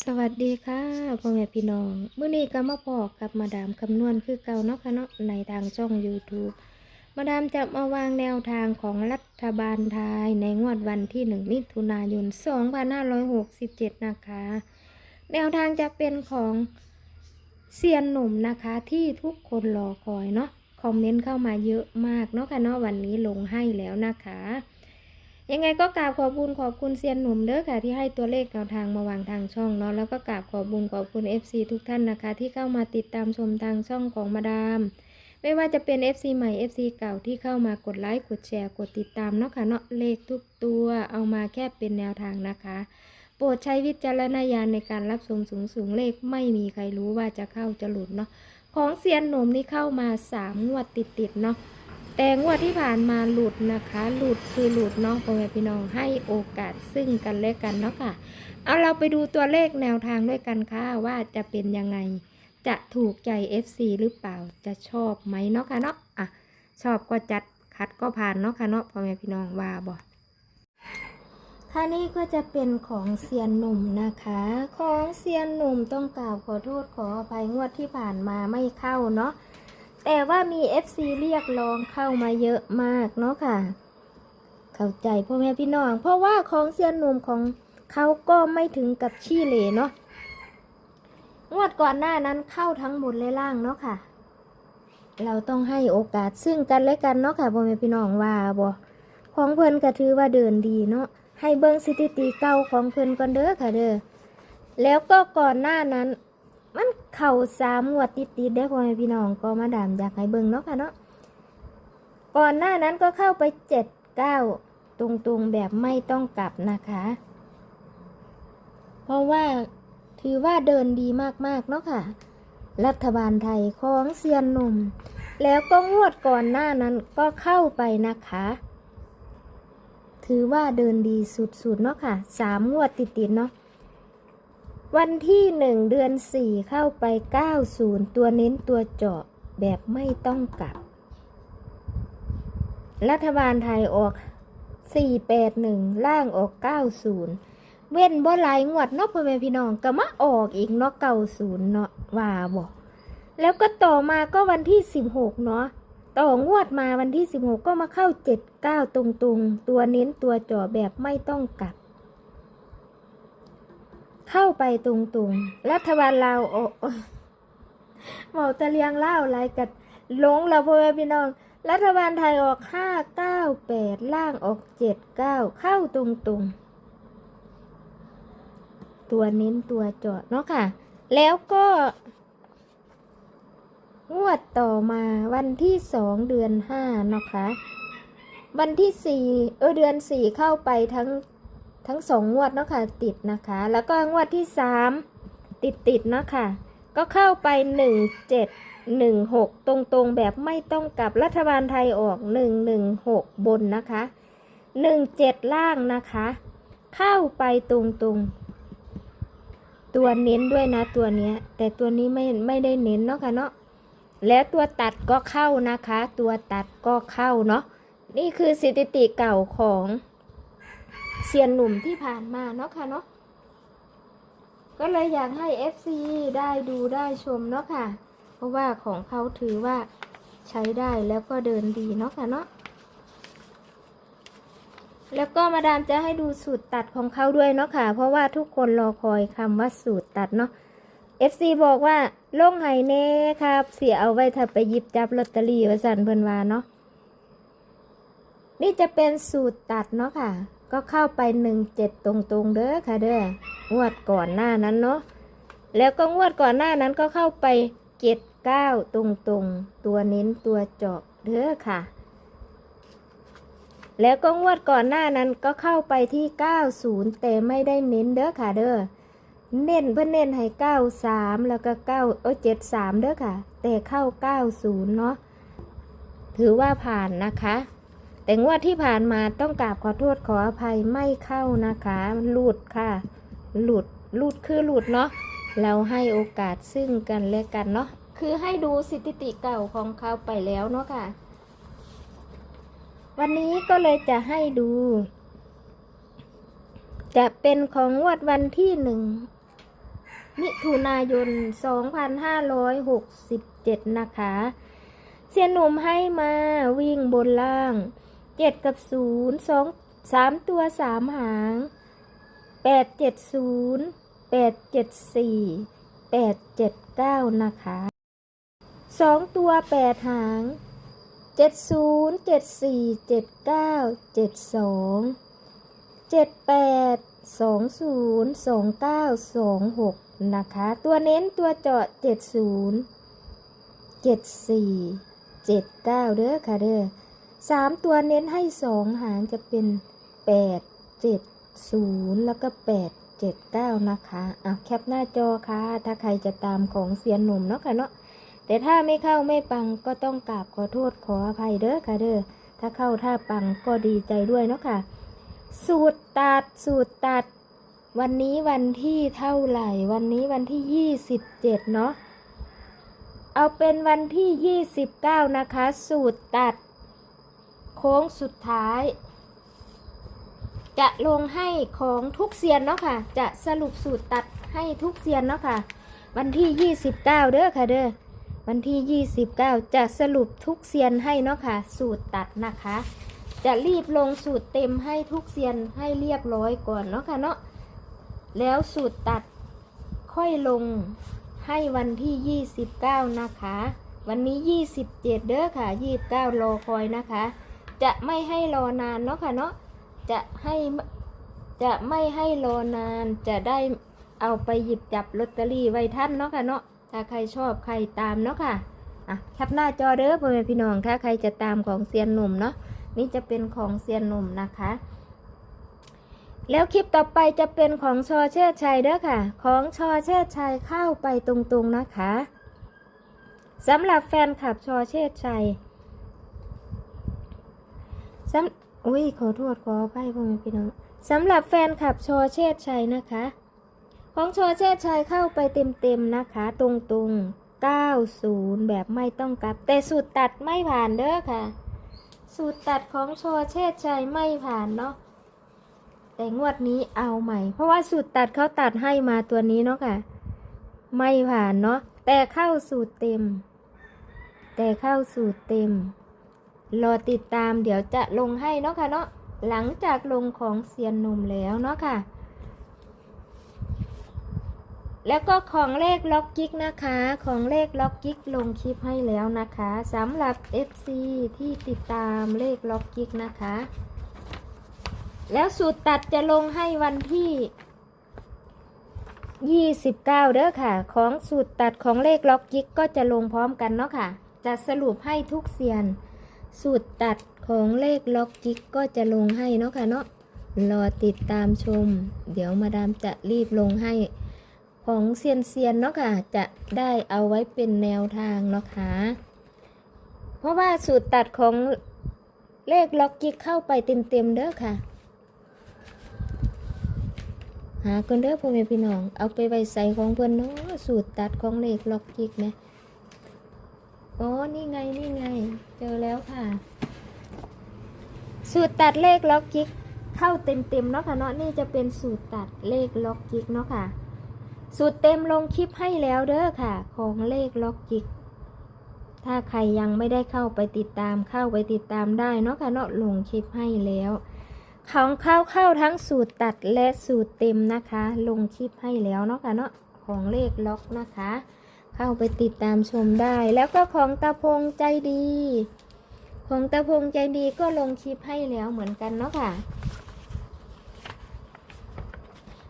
สวัสดีค่ะพ่อแม่พี่น้องเมื่อนี้ก็มาพอกับมาดามคำนวณคือเก่าเนาะค่ะเนาะในทางช่อง YouTube มาดามจะมาวางแนวทางของรัฐบาลไทยในงวดวันที่ 1 มิถุนายน 2567 นะคะ แนวทางจะเป็นของเซียนหนุ่มนะคะที่ทุกคนรอคอยเนาะคอมเมนต์เข้ามาเยอะมากเนาะค่ะเนาะวันนี้ลงให้แล้วนะคะ ยังไงก็กราบขอบคุญขอบคุณเซียนหนุ่มเด้อค่ะที่ให้ตัวเลขแนวทางมาวางทางช่องเนาะแล้วก็กราบขอบคุญขอบคุณ FC ทุกท่านนะคะ ที่เข้ามาติดตามชมทางช่องของมาดาม ไม่ว่าจะเป็น FC ใหม่ FC เก่าที่เข้ามากดไลค์กดแชร์กดติดตามเนาะค่ะเนาะเลขทุกตัวเอามาแค่เป็นแนวทางนะคะโปรดใช้วิจารณญาณในการรับชมสูงสูงๆเลขไม่มีใครรู้ว่าจะเข้าจะหลุดเนาะของเซียนหนุ่มนี่เข้ามาสามงวดติดๆเนาะ แต่งวดที่ผ่านมาหลุดนะคะ หลุดคือหลุดเนาะพ่อแม่พี่น้องให้โอกาสซึ่งกันและกันเนาะค่ะ เอาเราไปดูตัวเลขแนวทางด้วยกันค่ะว่าจะเป็นยังไง จะถูกใจ FC หรือเปล่า จะชอบไหมเนาะค่ะเนาะ อะ ชอบก็จัด คัดก็ผ่านเนาะค่ะเนาะพ่อแม่พี่น้องว่าบ่ค่านี้ก็จะเป็นของเซียนหนุ่มนะคะ ของเซียนหนุ่มต้องกล่าวขอโทษขออภัยงวดที่ผ่านมาไม่เข้าเนาะ แต่ว่ามี FC เรียกร้องเข้ามาเยอะมากเนาะค่ะ เข้าใจพ่อแม่พี่น้อง เพราะว่าของเซียนหนุ่มของเขาก็ไม่ถึงกับขี้เหร่เนาะงวดก่อนหน้านั้นเข้าทั้งหมดเลยล่างเนาะค่ะ เราต้องให้โอกาสซึ่งกันและกันเนาะค่ะพ่อแม่พี่น้องว่าบ่ของเพิ่นก็ถือว่าเดินดีเนาะให้เบิ่งสถิติเก่าของเพิ่นก่อนเด้อค่ะเด้อแล้วก็ก่อนหน้านั้น มันเข่าสามงวดติดติดๆได้พ่อแม่พี่น้องก็มาดามอยากให้เบิ่งเนาะค่ะเนาะก่อนหน้านั้นก็เข้าไปเจ็ดเก้าตรงๆแบบไม่ต้องกลับนะคะ เพราะว่าถือว่าเดินดีมากๆเนาะค่ะ รัฐบาลไทยของเซียนหนุ่ม แล้วก็งวดก่อนหน้านั้นก็เข้าไปนะคะ ถือว่าเดินดีสุดๆเนาะค่ะสามงวดติดๆเนาะ วันที่หนึ่งเดือนสี่เข้าไปเก้าศูนย์ตัวเน้นตัวเจาะแบบไม่ต้องกลับ รัฐบาลไทยออกสี่แปดหนึ่งล่างออกเก้าศูนย์เว้นบ่หลายงวดเนาะพ่อแม่พี่น้องก็มาออกอีกเนาะเก้าศูนย์เนาะว่าบอกแล้วก็ต่อมาก็วันที่สิบหกเนาะต่องวดมาวันที่สิบหกก็มาเข้าเจ็ดเก้าตรงๆ ตัวเน้นตัวเจาะแบบไม่ต้องกลับ เข้าไปตรงๆรัฐบาลลาวโอ้โอ้เมาตะเลียงเล่าอะไรกัดหลงเราพ่อแม่พี่น้อง รัฐบาลไทยออกห้าเก้าแปดล่างออกเจ็ดเก้าเข้าตรงๆตัวเน้นตัวเจาะเนาะค่ะ แล้วก็งวดต่อมาวันที่สองเดือนห้าเนาะค่ะวันที่สี่เออเดือนสี่เข้าไปทั้ง ทั้งสองงวดเนาะค่ะติดนะคะ แล้วก็งวดที่สามติดติดเนาะค่ะก็เข้าไปหนึ่งเจ็ดหนึ่งหกตรงๆแบบไม่ต้องกลับรัฐบาลไทยออกหนึ่งหนึ่งหกบนนะคะหนึ่งเจ็ดล่างนะคะ เข้าไปตรงๆ ตัวเน้นด้วยนะตัวเนี้ย แต่ตัวนี้ไม่ไม่ได้เน้นเนาะค่ะเนาะแล้วตัวตัดก็เข้านะคะ ตัวตัดก็เข้าเนาะนี่คือสถิติเก่าของ เซียนหนุ่มที่ผ่านมาเนาะค่ะเนาะก็เลยอยากให้ FC ได้ดูได้ชมเนาะค่ะ เพราะว่าของเขาถือว่าใช้ได้แล้วก็เดินดีเนาะค่ะเนาะแล้วก็มาดามจะให้ดูสูตรตัดของเขาด้วยเนาะค่ะ เพราะว่าทุกคนรอคอยคำว่าสูตรตัดเนาะ FC บอกว่าโล่งไห้เน่ครับ เสียเอาไว้ถ้าไปหยิบจับลอตเตอรี่ไว้สันเพิ่นวาเนาะนี่จะเป็นสูตรตัดเนาะค่ะ ก็เข้าไปหนึ่งเจ็ดตรงๆเด้อค่ะเด้องวดก่อนหน้านั้นเนาะแล้วก็งวดก่อนหน้านั้นก็เข้าไปเจ็ดเก้าตรงๆ ตัวเน้นตัวเจาะเด้อค่ะ แล้วก็งวดก่อนหน้านั้นก็เข้าไปที่เก้าศูนย์แต่ไม่ได้เน้นเด้อค่ะเด้อเน้นเพื่อเน้นให้เก้าสามแล้วก็เก้าเออเจ็ดสามเด้อค่ะ แต่เข้าเก้าศูนย์เนาะถือว่าผ่านนะคะ แต่งวดที่ผ่านมาต้องกราบขอโทษขออภัยไม่เข้านะคะหลุดค่ะหลุดหลุดคือหลุดเนาะเราให้โอกาสซึ่งกันและกันเนาะคือให้ดูสถิติเก่าของเขาไปแล้วเนาะค่ะ วันนี้ก็เลยจะให้ดู จะเป็นของงวดวันที่หนึ่งมิถุนายน 2567 นะคะ เสียหนุ่มให้มาวิ่งบนล่าง 7กับ0 2 3ตัว3หาง8 7 0 8 7 4 8 7 9นะคะ2ตัว8หาง70 74 79 72 78 20 29 26นะคะ ตัวเน้นตัวเจาะ70 74 79เด้อค่ะเด้อ สามตัวเน้นให้สองหางจะเป็น8 7 0แล้วก็8 7 9นะคะอะแคปหน้าจอค่ะ ถ้าใครจะตามของเสียนหนุ่มเนาะค่ะเนาะแต่ถ้าไม่เข้าไม่ปังก็ต้องกราบขอโทษขออภัยเด้อค่ะเด้อถ้าเข้าถ้าปังก็ดีใจด้วยเนาะค่ะ สูตรตัดสูตรตัด วันนี้วันที่เท่าไหร่ วันนี้วันที่27เจ็ดเนาะเอาเป็นวันที่29นะคะ สูตรตัด โค้งสุดท้าย จะลงให้ของทุกเซียนเนาะค่ะ จะสรุปสูตรตัดให้ทุกเซียนเนาะค่ะ วันที่ 29 เด้อค่ะเด้อวันที่ 29 จะสรุปทุกเซียนให้เนาะค่ะ สูตรตัดนะคะ จะรีบลงสูตรเต็มให้ทุกเซียนให้เรียบร้อยก่อนเนาะค่ะเนาะแล้วสูตรตัดค่อยลงให้วันที่ 29 นะคะ วันนี้ 27 เด้อค่ะ 29 รอคอยนะคะ จะไม่ให้รอนานเนาะค่ะเนาะจะให้จะไม่ให้รอนานจะได้เอาไปหยิบจับลอตเตอรี่ไว้ท่านเนาะค่ะเนาะถ้าใครชอบใครตามเนาะค่ะอะแคปหน้าจอเด้อพ่อแม่พี่น้องถ้าใครจะตามของเซียนหนุ่มเนาะนี่จะเป็นของเซียนหนุ่มนะคะ แล้วคลิปต่อไปจะเป็นของชอเชิดชัยเด้อค่ะ ของชอเชิดชัยเข้าไปตรงๆนะคะสำหรับแฟนคลับชอเชิดชัย สำอุ้ยขอโทษขออภัยพ่อแม่พี่น้องสำหรับแฟนคลับชอเชิดชัยนะคะ ของชอเชิดชัยเข้าไปเต็มๆนะคะ ตรงๆ 90 แบบไม่ต้องกลับ แต่สูตรตัดไม่ผ่านเด้อค่ะ สูตรตัดของชอเชษชัยไม่ผ่านเนาะแต่งวดนี้เอาใหม่ เพราะว่าสูตรตัดเขาตัดให้มาตัวนี้เนาะค่ะ ไม่ผ่านเนาะแต่เข้าสูตรเต็ม แต่เข้าสูตรเต็ม รอติดตามเดี๋ยวจะลงให้เนาะค่ะเนาะหลังจากลงของเซียนหนุ่มแล้วเนาะค่ะ แล้วก็ของเลขล็อกกิกนะคะ ของเลขล็อกกิกลงคลิปให้แล้วนะคะสำหรับ FC ที่ติดตามเลขล็อกกิกนะคะ แล้วสูตรตัดจะลงให้วันที่ 29 เด้อค่ะ ของสูตรตัดของเลขล็อกกิกก็จะลงพร้อมกันเนาะค่ะ จะสรุปให้ทุกเซียน สูตรตัดของเลขล็อกกิกก็จะลงให้เนาะค่ะเนาะรอติดตามชม เดี๋ยวมาดามจะรีบลงให้ ของเซียนเซียนเนาะค่ะจะได้เอาไว้เป็นแนวทางเนาะค่ะ เพราะว่าสูตรตัดของเลขล็อกกิกเข้าไปเต็มๆเด้อค่ะ หาคนเด้อพ่อแม่พี่น้อง เอาไปไว้ใส่ของเพื่อนเนาะสูตรตัดของเลขล็อกกิกไหม โอ๋อนี่ไง นี่ไง เจอแล้วค่ะ สูตรตัดเลขล็อกกิ๊กเข้าเต็มๆเนาะค่ะเนาะนี่จะเป็นสูตรตัดเลขล็อกกิ๊กเนาะค่ะ สูตรเต็มลงคลิปให้แล้วเด้อค่ะ ของเลขล็อกกิ๊กถ้าใครยังไม่ได้เข้าไปติดตามเข้าไปติดตามได้เนาะค่ะเนาะลงคลิปให้แล้ว ของเข้าเข้าทั้งสูตรตัดและสูตรเต็มนะคะ ลงคลิปให้แล้วเนาะค่ะเนาะของเลขล็อกนะคะ เข้าไปติดตามชมได้ แล้วก็ของตาพงใจดี ของตาพงใจดีก็ลงคลิปให้แล้วเหมือนกันเนาะค่ะ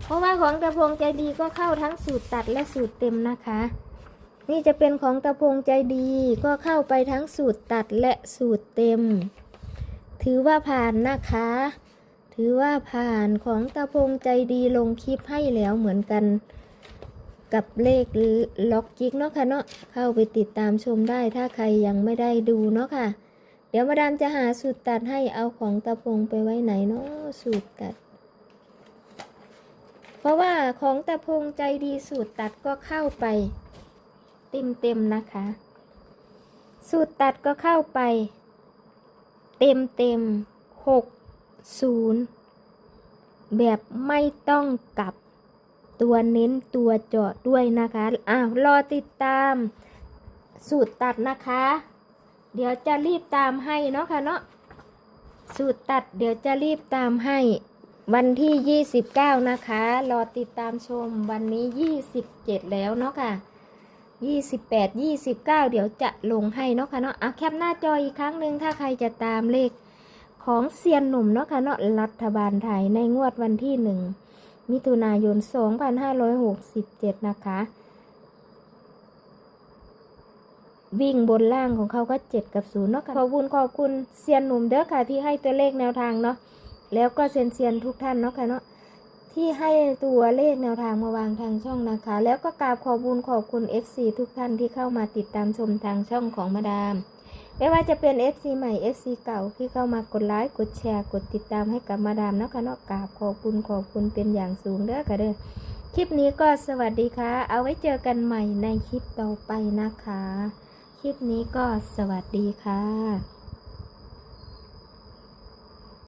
เพราะว่าของตะพงใจดีก็เข้าทั้งสูตรตัดและสูตรเต็มนะคะ นี่จะเป็นของตะพงใจดีก็เข้าไปทั้งสูตรตัดและสูตรเต็ม ถือว่าผ่านนะคะ ถือว่าผ่านของตะพงใจดีลงคลิปให้แล้วเหมือนกัน กับเลขล็อกกิกเนาะค่ะเนาะเข้าไปติดตามชมได้ถ้าใครยังไม่ได้ดูเนาะค่ะ เดี๋ยวมาดามจะหาสูตรตัดให้เอาของตะพงไปไว้ไหนเนาะสูตรตัด เพราะว่าของตะพงใจดีสูตรตัดก็เข้าไป เต็มเต็มนะคะ สูตรตัดก็เข้าไป เต็มเต็มหกศูนย์แบบไม่ต้องกลับ ตัวเน้นตัวเจาะด้วยนะคะอ้าวรอติดตามสูตรตัดนะคะ เดี๋ยวจะรีบตามให้เนาะค่ะเนาะสูตรตัดเดี๋ยวจะรีบตามให้วันที่ 29 นะคะ รอติดตามชมวันนี้ 27 แล้วเนาะค่ะ 28 29 เดี๋ยวจะลงให้เนาะค่ะเนาะอะแคปหน้าจออีกครั้งหนึ่งถ้าใครจะตามเลขของเซียนหนุ่มเนาะค่ะเนาะรัฐบาลไทยในงวดวันที่ 1 มิถุนายน 2567 นะคะ วิ่งบนล่างของเขาก็ 7 กับ0เนาะค่ะขอบคุณขอบคุณเซียนหนุ่มเด้อค่ะที่ให้ตัวเลขแนวทางเนาะแล้วก็เซียนเซียนทุกท่านเนาะค่ะเนาะที่ให้ตัวเลขแนวทางมาวางทางช่องนะคะ แล้วก็กราบขอบคุณขอบคุณ FC ทุกท่านที่เข้ามาติดตามชมทางช่องของมาดาม ไม่ว่าจะเป็น FC ใหม่ FC เก่าที่เข้ามากดไลค์กดแชร์กดติดตามให้กับมาดามเนาะค่ะเนาะกราบขอบคุณขอบคุณเป็นอย่างสูงเด้อค่ะเด้อคลิปนี้ก็สวัสดีค่ะ เอาไว้เจอกันใหม่ในคลิปต่อไปนะคะ คลิปนี้ก็สวัสดีค่ะ